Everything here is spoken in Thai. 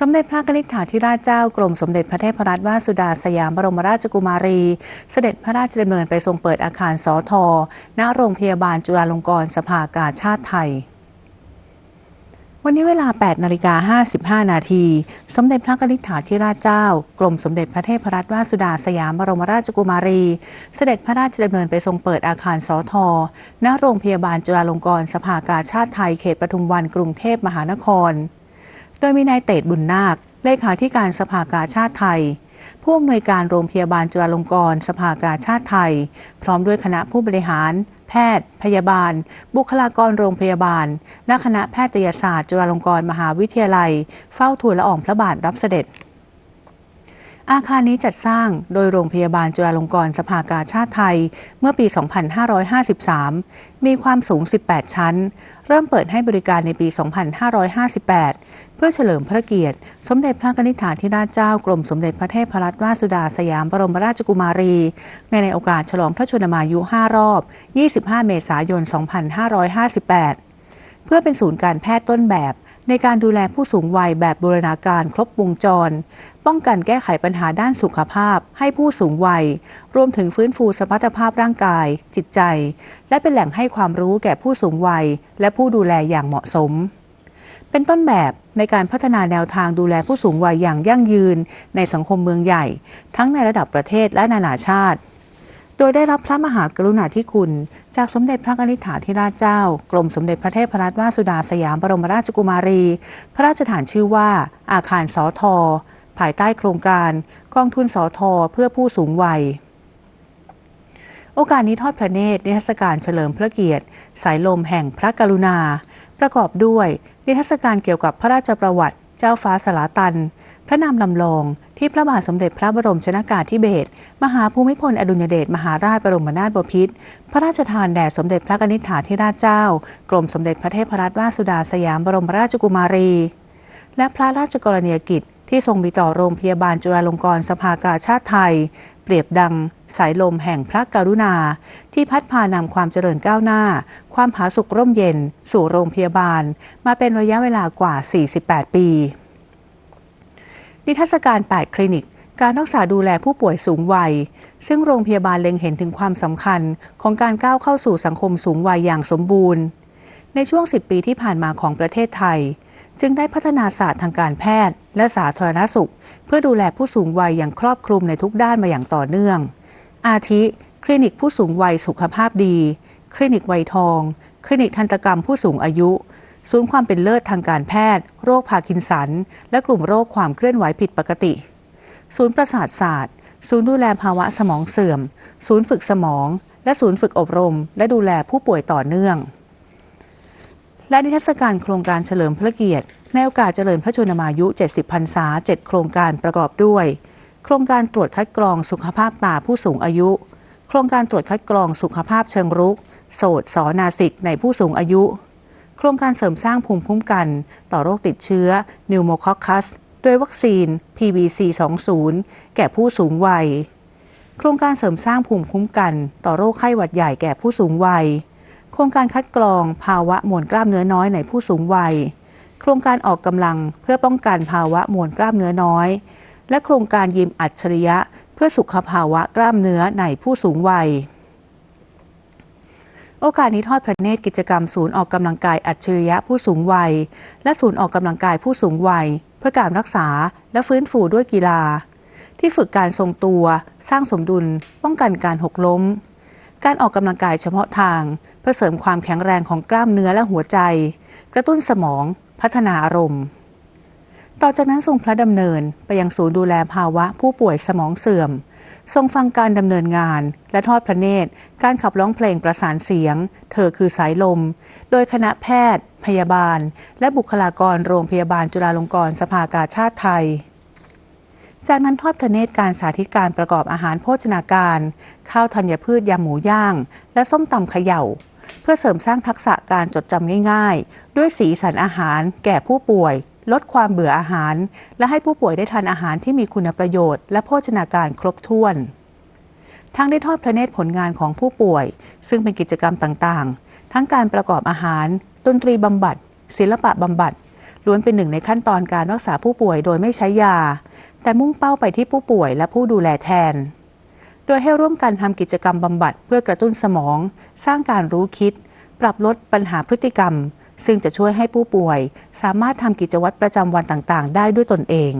สมเด็จพระนิธิถาธิราชเจ้ากรมสมเด็จพระเทพรัตนราชสุดาสยามบรมราชกุมารี เสด็จพระราชดำเนินไปทรงเปิดอาคารสอทอณโรงพยาบาลจุฬาลงกรณ์สภากาชาติไทยวันนี้เวลา 8 นาฬิกา 55 นาที สมเด็จพระนิธิถาธิราชเจ้า กรมสมเด็จพระเทพรัตนราชสุดาสยามบรมราชกุมารี เสด็จพระราชดำเนินไปทรงเปิดอาคารสอทอณโรงพยาบาลจุฬาลงกรณ์สภากาชาติไทย เขตปทุมวันกรุงเทพมหานคร โดยมีนายเตดบุญนาค เลขาธิการสภากาชาติไทย ผู้อำนวยการโรงพยาบาลจุฬาลงกรณ์สภากาชาติไทย พร้อมด้วยคณะผู้บริหาร แพทย์ พยาบาล บุคลากรโรงพยาบาลและคณะแพทยศาสตร์จุฬาลงกรณ์มหาวิทยาลัย เฝ้าทูลละอองพระบาทรับเสด็จ อาคารนี้จัดสร้างโดยโรงพยาบาลจุฬาลงกรณ์สภากาชาติไทย เมื่อปี 2553 มีความสูง 18 ชั้น เริ่มเปิดให้บริการในปี 2558 เพื่อเฉลิมพระเกียรติ สมเด็จพระนิธิถาธิราชเจ้ากรมสมเด็จพระเทพรัตนราชสุดาสยามบรมราชกุมารี ในในโอกาสฉลองพระชนมายุ 5 รอบ 25 เมษายน 2558 เพื่อเป็นศูนย์การแพทย์ต้นแบบ ในการดูแลผู้สูงวัยแบบบูรณาการครบวงจร ป้องกันแก้ไขปัญหาด้านสุขภาพ ให้ผู้สูงวัย รวมถึงฟื้นฟูสมรรถภาพร่างกาย จิตใจ และเป็นแหล่งให้ความรู้แก่ผู้สูงวัย และผู้ดูแลอย่างเหมาะสม เป็นต้นแบบในการพัฒนาแนวทางดูแลผู้สูงวัยอย่างยั่งยืน ในสังคมเมืองใหญ่ ทั้งในระดับประเทศและนานาชาติ ดยได้รับพระมหากรุณาธิคุณ จากสมเด็จพระนิธิถาธิราชเจ้า กรมสมเด็จพระเทพรัตนราชสุดาสยามบรมราชกุมารี พระราชฐานชื่อว่า อาคารสอทอภายใต้โครงการ กองทุนสอทอเพื่อผู้สูงวัยโอกาสนี้ทอดพระเนตรนิทรรศการเฉลิมพระเกียรติ สายลมแห่งพระกรุณา ประกอบด้วยนิทรรศการเกี่ยวกับพระราชประวัติ เจ้าฟ้าสลาตัน พระนามลำลอง ที่พระบาทสมเด็จพระบรมชนากาธิเบศรมหาภูมิพลอดุลยเดชมหาราชบรมนาถบพิตรพระราชทานแด่สมเด็จพระนิธิถาธิราชเจ้า กรมสมเด็จพระเทพรัตนราชสุดาสยามบรมราชกุมารี และพระราชกรณียกิจที่ทรงมีต่อโรงพยาบาลจุฬาลงกรณ์สภากาชาติไทย เปรียบดังสายลมแห่งพระกรุณา ที่พัดพานำความเจริญก้าวหน้า ความผาสุกร่มเย็น สู่โรงพยาบาล มาเป็นระยะเวลากว่า 48 ปี นิทรรศการ 8 คลินิก การรักษาดูแลผู้ป่วยสูงวัย ซึ่งโรงพยาบาลเล็งเห็นถึงความสำคัญของการก้าวเข้าสู่สังคมสูงวัยอย่างสมบูรณ์ ในช่วง 10 ปีที่ผ่านมาของประเทศไทย จึงได้พัฒนาศาสตร์ทางการแพทย์ และสาธารณสุข เพื่อดูแลผู้สูงวัยอย่างครอบคลุมในทุกด้านมาอย่างต่อเนื่อง อาทิ คลินิกผู้สูงวัยสุขภาพดี คลินิกวัยทอง คลินิกทันตกรรมผู้สูงอายุ ศูนย์ความเป็นเลิศทางการแพทย์ โรคพาร์กินสัน และกลุ่มโรคความเคลื่อนไหวผิดปกติ ศูนย์ประสาทศาสตร์ ศูนย์ดูแลภาวะสมองเสื่อม ศูนย์ฝึกสมอง และศูนย์ฝึกอบรม และดูแลผู้ป่วยต่อเนื่อง และนิทรรศการโครงการเฉลิมพระเกียรติ ในโอกาสเจริญพระชนมายุ 70 พรรษา 7 โครงการประกอบด้วย โครงการตรวจคัดกรองสุขภาพตาผู้สูงอายุ โครงการตรวจคัดกรองสุขภาพเชิงรุก โสดสอนาสิกในผู้สูงอายุ โครงการเสริมสร้างภูมิคุ้มกัน ต่อโรคติดเชื้อนิวโมคอคัสโดยวัคซีน PVC 20แก่ผู้สูงวัย โครงการเสริมสร้างภูมิคุ้มกัน ต่อโรคไข้หวัดใหญ่แก่ผู้สูงวัย โครงการคัดกรองภาวะมวลกล้ามเนื้อน้อยในผู้สูงวัย โครงการออกกำลังเพื่อป้องกันภาวะมวลกล้ามเนื้อน้อย และโครงการยิมอัจฉริยะ เพื่อสุขภาวะกล้ามเนื้อในผู้สูงวัย โอกาสนี้ทอดพระเนตรกิจกรรมศูนย์ออกกำลังกายอัจฉริยะผู้สูงวัย และศูนย์ออกกำลังกายผู้สูงวัย เพื่อการรักษาและฟื้นฟูด้วยกีฬา ที่ฝึกการทรงตัว สร้างสมดุล ป้องกันการหกล้ม การออกกำลังกายเฉพาะทาง เพื่อเสริมความแข็งแรงของกล้ามเนื้อและหัวใจ กระตุ้นสมองพัฒนาอารมณ์ ต่อจากนั้นทรงพระดำเนินไปยังศูนย์ดูแลภาวะผู้ป่วยสมองเสื่อม ทรงฟังการดำเนินงาน และทอดพระเนตร การขับร้องเพลงประสานเสียง เธอคือสายลม โดยคณะแพทย์ พยาบาล และบุคลากรโรงพยาบาลจุฬาลงกรณ์สภากาชาติไทย จากนั้นทอดพระเนตรการสาธิตการประกอบอาหารโภชนาการ ข้าวธัญพืชยำหมูย่าง และส้มตำเขย่า เพื่อเสริมสร้างทักษะการจดจำง่าย ๆ ด้วยสีสันอาหารแก่ผู้ป่วย ลดความเบื่ออาหาร และให้ผู้ป่วยได้ทานอาหารที่มีคุณประโยชน์ และโภชนาการครบถ้วนทั้งได้ทอดพระเนตรผลงานของผู้ป่วย ซึ่งเป็นกิจกรรมต่างๆ ทั้งการประกอบอาหาร ดนตรีบำบัด ศิลปะบำบัดล้วนเป็นหนึ่งในขั้นตอนการรักษาผู้ป่วยโดยไม่ใช้ยา แต่มุ่งเป้าไปที่ผู้ป่วยและผู้ดูแลแทน โดยให้ร่วมกันทำกิจกรรมบำบัดเพื่อกระตุ้นสมอง สร้างการรู้คิด ปรับลดปัญหาพฤติกรรม ซึ่งจะช่วยให้ผู้ป่วย สามารถทำกิจวัตรประจำวันต่างๆ ได้ด้วยตนเอง